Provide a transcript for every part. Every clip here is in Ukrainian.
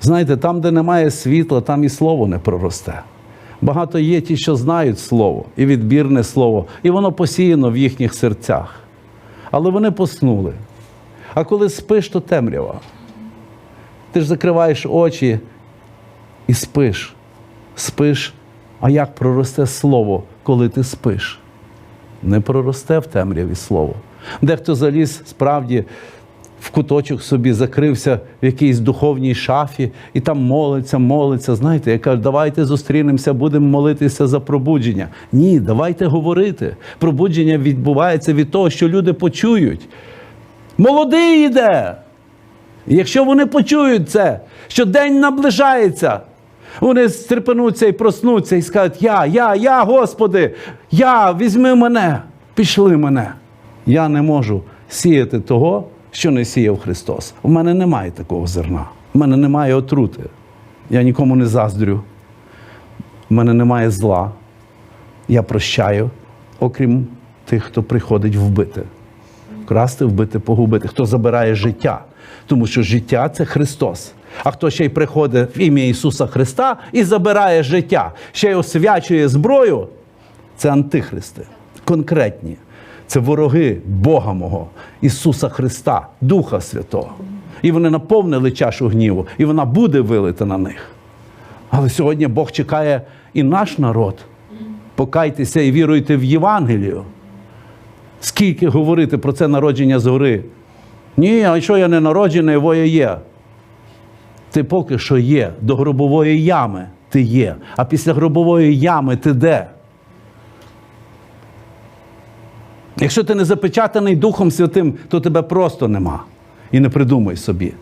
Знаєте, там, де немає світла, там і слово не проросте. Багато є ті, що знають слово, і відбірне слово, і воно посіяно в їхніх серцях. Але вони поснули. А коли спиш, то темрява. Ти ж закриваєш очі і спиш. Спиш. А як проросте слово, коли ти спиш? Не проросте в темряві слово. Дехто заліз справді в куточок собі, закрився в якійсь духовній шафі і там молиться, молиться. Знаєте, я кажу, давайте зустрінемося, будемо молитися за пробудження. Ні, давайте говорити. Пробудження відбувається від того, що люди почують. Молодий йде. І якщо вони почують це, що день наближається, вони стрепенуться і проснуться і скажуть: Я, я, я, Господи, я, візьми мене, пішли мене. Я не можу сіяти того, що не сіяв Христос. У мене немає такого зерна. У мене немає отрути. Я нікому не заздрю. У мене немає зла. Я прощаю, окрім тих, хто приходить вбити. Красти, вбити, погубити, хто забирає життя. Тому що життя це Христос. А хто ще й приходить в ім'я Ісуса Христа і забирає життя, ще й освячує зброю, це антихристи, конкретні. Це вороги Бога мого, Ісуса Христа, Духа Святого. І вони наповнили чашу гніву, і вона буде вилита на них. Але сьогодні Бог чекає і наш народ. Покайтеся і віруйте в Євангелію. Скільки говорити про це народження згори? Ні, а що я не народжений, во я є. Ти поки що є. До гробової ями ти є. А після гробової ями ти де? Якщо ти не запечатаний Духом Святим, то тебе просто нема. І не придумай собі.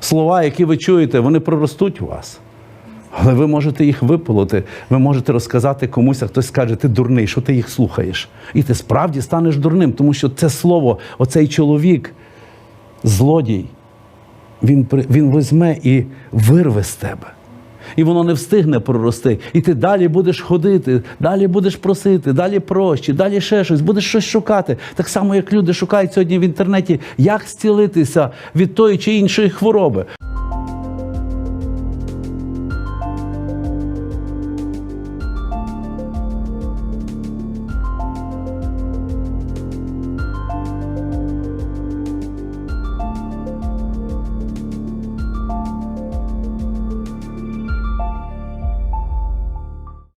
Слова, які ви чуєте, вони проростуть у вас. Але ви можете їх виполоти, ви можете розказати комусь, а хтось скаже, ти дурний, що ти їх слухаєш. І ти справді станеш дурним, тому що це слово, оцей чоловік, злодій, він, він візьме і вирве з тебе. І воно не встигне прорости. І ти далі будеш ходити, далі будеш просити, далі прощі, далі ще щось, будеш щось шукати. Так само, як люди шукають сьогодні в інтернеті, як зцілитися від тої чи іншої хвороби.